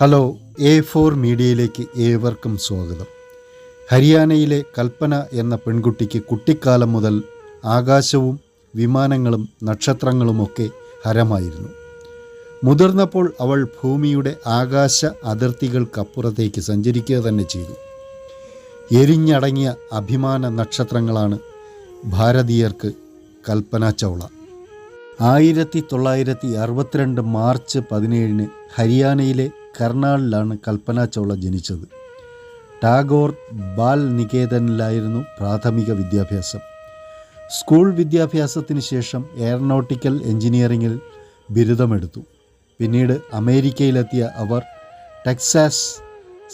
Hello A four മീഡിയയിലേക്ക് ഏവർക്കും സ്വാഗതം. ഹരിയാനയിലെ കൽപ്പന എന്ന പെൺകുട്ടിക്ക് കുട്ടിക്കാലം മുതൽ ആകാശവും വിമാനങ്ങളും നക്ഷത്രങ്ങളുമൊക്കെ ഹരമായിരുന്നു. മുതിർന്നപ്പോൾ അവൾ ഭൂമിയുടെ ആകാശ അതിർത്തികൾക്കപ്പുറത്തേക്ക് സഞ്ചരിക്കുക തന്നെ ചെയ്തു. എരിഞ്ഞടങ്ങിയ അഭിമാന നക്ഷത്രങ്ങളാണ് ഭാരതീയർക്ക് കൽപ്പന ചൗള. ആയിരത്തി തൊള്ളായിരത്തി അറുപത്തിരണ്ട് മാർച്ച് പതിനേഴിന് ഹരിയാനയിലെ കർണാളിലാണ് കൽപ്പന ചൗള ജനിച്ചത്. ടാഗോർ ബാൽ നികേതനിലായിരുന്നു പ്രാഥമിക വിദ്യാഭ്യാസം. സ്കൂൾ വിദ്യാഭ്യാസത്തിന് ശേഷം എയറോനോട്ടിക്കൽ എഞ്ചിനീയറിംഗിൽ ബിരുദമെടുത്തു. പിന്നീട് അമേരിക്കയിലെത്തിയ അവർ ടെക്സാസ്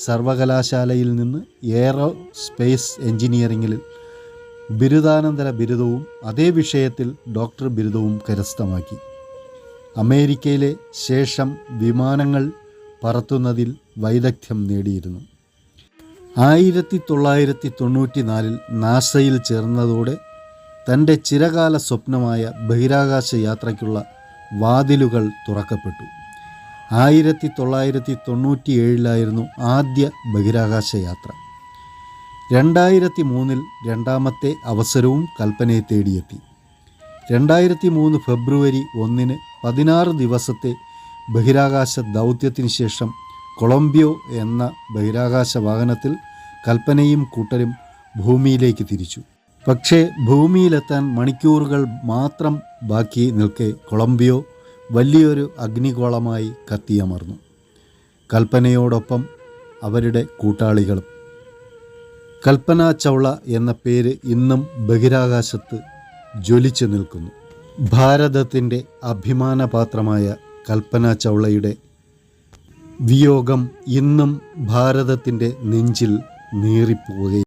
സർവകലാശാലയിൽ നിന്ന് എയറോ സ്പേസ് എഞ്ചിനീയറിംഗിൽ ബിരുദാനന്തര ബിരുദവും അതേ വിഷയത്തിൽ ഡോക്ടർ ബിരുദവും കരസ്ഥമാക്കി. അമേരിക്കയിലെ ശേഷം വിമാനങ്ങൾ പറത്തുന്നതിൽ വൈദഗ്ധ്യം നേടിയിരുന്നു. ആയിരത്തി തൊള്ളായിരത്തി തൊണ്ണൂറ്റി നാലിൽ നാസയിൽ ചേർന്നതോടെ തന്റെ ചിരകാല സ്വപ്നമായ ബഹിരാകാശ യാത്രയ്ക്കുള്ള വാതിലുകൾ തുറക്കപ്പെട്ടു. ആയിരത്തി തൊള്ളായിരത്തി തൊണ്ണൂറ്റി ഏഴിലായിരുന്നു ആദ്യ ബഹിരാകാശ യാത്ര. രണ്ടായിരത്തി മൂന്നിൽ രണ്ടാമത്തെ അവസരവും കൽപ്പനയെ തേടിയെത്തി. രണ്ടായിരത്തി മൂന്ന് ഫെബ്രുവരി ഒന്നിന് പതിനാറ് ദിവസത്തെ ബഹിരാകാശ ദൗത്യത്തിന് ശേഷം കൊളംബിയോ എന്ന ബഹിരാകാശ വാഹനത്തിൽ കൽപ്പനയും കൂട്ടരും ഭൂമിയിലേക്ക് തിരിച്ചു. പക്ഷേ ഭൂമിയിലെത്താൻ മണിക്കൂറുകൾ മാത്രം ബാക്കി നിൽക്കെ കൊളംബിയോ വലിയൊരു അഗ്നിഗോളമായി കത്തിയമർന്നു. കൽപ്പനയോടൊപ്പം അവരുടെ കൂട്ടാളികളും. കൽപ്പന ചൗള എന്ന പേര് ഇന്നും ബഹിരാകാശത്ത് ജ്വലിച്ചു നിൽക്കുന്നു. ഭാരതത്തിന്റെ അഭിമാനപാത്രമായ കൽപ്പന ചൗളയുടെ വിയോഗം ഇന്നും ഭാരതത്തിന്റെ നെഞ്ചിൽ നീറിപ്പോവുകയും